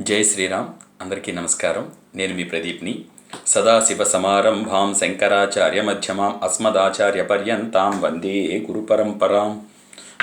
జై శ్రీరామ్. అందరికీ నమస్కారం. నేను మీ ప్రదీప్ని. సదాశివ సమారంభాం శంకరాచార్య మధ్యమాం అస్మదాచార్య పర్యంతాం వందే గురు పరంపరాం.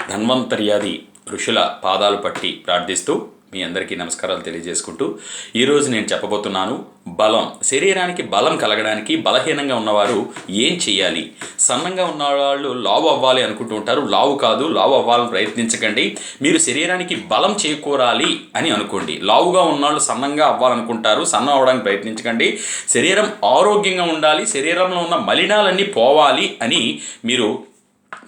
ధన్వంతర్యాది ఋషుల పాదాలు పట్టి ప్రార్థిస్తూ మీ అందరికీ నమస్కారాలు తెలియజేసుకుంటూ ఈరోజు నేను చెప్పబోతున్నాను బలం. శరీరానికి బలం కలగడానికి బలహీనంగా ఉన్నవారు ఏం చేయాలి సన్నంగా ఉన్నవాళ్ళు లావు అవ్వాలి అనుకుంటూ ఉంటారు. లావు కాదు లావు అవ్వాలని ప్రయత్నించకండి. మీరు శరీరానికి బలం చేకూరాలి అని అనుకోండి. లావుగా ఉన్నవాళ్ళు సన్నంగా అవ్వాలనుకుంటారు. సన్నం అవ్వడానికి ప్రయత్నించకండి. శరీరం ఆరోగ్యంగా ఉండాలి. శరీరంలో ఉన్న మలినాలన్నీ పోవాలి అని మీరు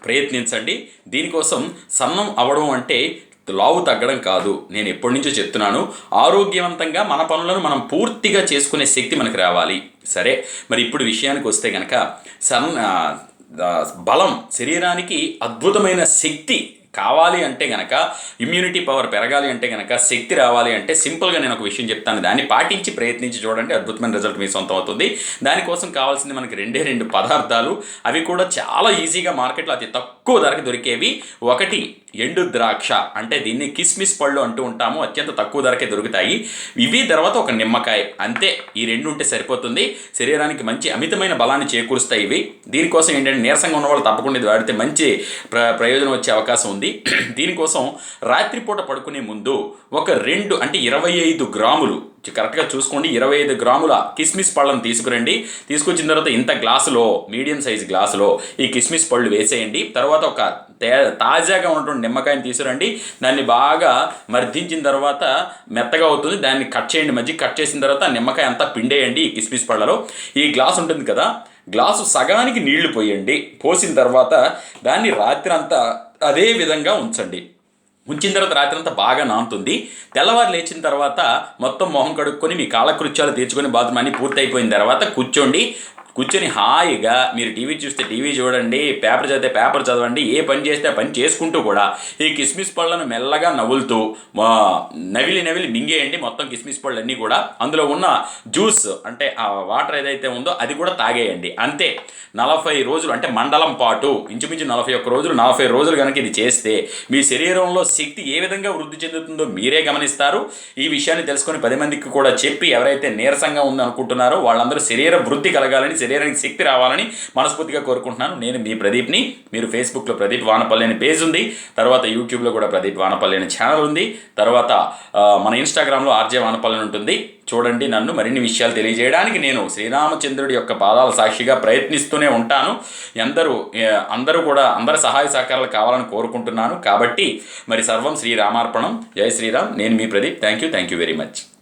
ప్రయత్నించండి. దీనికోసం సన్నం అవ్వడం అంటే లావు తగ్గడం కాదు. నేను ఎప్పటి నుంచో చెప్తున్నాను ఆరోగ్యవంతంగా మన పనులను మనం పూర్తిగా చేసుకునే శక్తి మనకు రావాలి. సరే? మరి ఇప్పుడు విషయానికి వస్తే కనుక సన్ బలం శరీరానికి అద్భుతమైన శక్తి కావాలి అంటే గనక ఇమ్యూనిటీ పవర్ పెరగాలి అంటే గనక శక్తి రావాలి అంటే సింపుల్గా నేను ఒక విషయం చెప్తాను. దాన్ని పాటించి ప్రయత్నించి చూడండి అద్భుతమైన రిజల్ట్ మీ సొంతం అవుతుంది. దానికోసం కావాల్సింది మనకి రెండే రెండు పదార్థాలు. అవి కూడా చాలా ఈజీగా మార్కెట్లో అతి తక్కువ ధరకు దొరికేవి. ఒకటి ఎండు ద్రాక్ష. అంటే దీన్ని కిస్మిస్ పళ్ళు అంటూ ఉంటాము. అత్యంత తక్కువ ధరకే దొరుకుతాయి. ఇవి తర్వాత ఒక నిమ్మకాయ. అంతే ఈ రెండు ఉంటే సరిపోతుంది. శరీరానికి మంచి అమితమైన బలాన్ని చేకూరుస్తాయి ఇవి. దీనికోసం ఏంటంటే నీరసంగా ఉన్న వాళ్ళు తప్పకుండా ఇది వాడితే మంచి ప్ర ప్రయోజనం వచ్చే అవకాశం ఉంది. దీనికోసం రాత్రిపూట పడుకునే ముందు ఒక రెండు అంటే ఇరవై ఐదు గ్రాములు కరెక్ట్గా చూసుకోండి ఇరవై ఐదు గ్రాముల కిస్మిస్ పళ్ళను తీసుకురండి. తీసుకొచ్చిన తర్వాత ఇంత గ్లాసులో మీడియం సైజ్ గ్లాసులో ఈ కిస్మిస్ పళ్ళు వేసేయండి. తర్వాత ఒక తే తాజాగా ఉన్నటువంటి నిమ్మకాయని తీసుకురండి. దాన్ని బాగా మర్దించిన తర్వాత మెత్తగా అవుతుంది. దాన్ని కట్ చేయండి మధ్య కట్ చేసిన తర్వాత నిమ్మకాయ అంతా పిండేయండి ఈ కిస్మిస్ పళ్ళలో. ఈ గ్లాస్ ఉంటుంది కదా గ్లాసు సగానికి నీళ్ళు పోయండి. పోసిన తర్వాత దాన్ని రాత్రి అంతా అదే విధంగా ఉంచండి. ఉంచిన తర్వాత రాత్రి అంతా బాగా నానుతుంది. తెల్లవారు లేచిన తర్వాత మొత్తం మొహం కడుక్కొని మీ కాలకృత్యాలు తీర్చుకొని బాత్రూమ్ అన్ని పూర్తి అయిపోయిన తర్వాత కూర్చోండి. కూర్చొని హాయిగా మీరు టీవీ చూస్తే టీవీ చూడండి పేపర్ చదివితే పేపర్ చదవండి ఏ పని చేస్తే పని చేసుకుంటూ కూడా ఈ కిస్మిస్ పళ్ళను మెల్లగా నవ్వులుతూ నవిలి నవిలి మింగేయండి మొత్తం కిస్మిస్ పళ్ళు అన్నీ కూడా. అందులో ఉన్న జ్యూస్ అంటే ఆ వాటర్ ఏదైతే ఉందో అది కూడా తాగేయండి. అంతే నలభై రోజులు అంటే మండలం పాటు ఇంచుమించు నలభై ఒక్క రోజులు నలభై రోజులు కనుక ఇది చేస్తే మీ శరీరంలో శక్తి ఏ విధంగా వృద్ధి చెందుతుందో మీరే గమనిస్తారు. ఈ విషయాన్ని తెలుసుకొని పది మందికి కూడా చెప్పి ఎవరైతే నీరసంగా ఉందనుకుంటున్నారో వాళ్ళందరూ శరీర వృద్ధి కలగాలని శరీరానికి శక్తి రావాలని మనస్ఫూర్తిగా కోరుకుంటున్నాను. నేను మీ ప్రదీప్ని మీరు ఫేస్బుక్లో ప్రదీప్ వానపల్లి అనే పేజ్ ఉంది. తర్వాత యూట్యూబ్లో కూడా ప్రదీప్ వానపల్లి అనే ఛానల్ ఉంది. తర్వాత మన ఇన్స్టాగ్రామ్లో ఆర్జే వానపల్లి ఉంటుంది. చూడండి నన్ను మరిన్ని విషయాలు తెలియజేయడానికి నేను శ్రీరామచంద్రుడి యొక్క పాదాల సాక్షిగా ప్రయత్నిస్తూనే ఉంటాను. అందరూ అందరూ కూడా అందరి సహాయ సహకారాలు కావాలని కోరుకుంటున్నాను. కాబట్టి మరి సర్వం శ్రీరామార్పణం. జై శ్రీరామ్. నేను మీ Pradeep. Thank you. Thank you very much.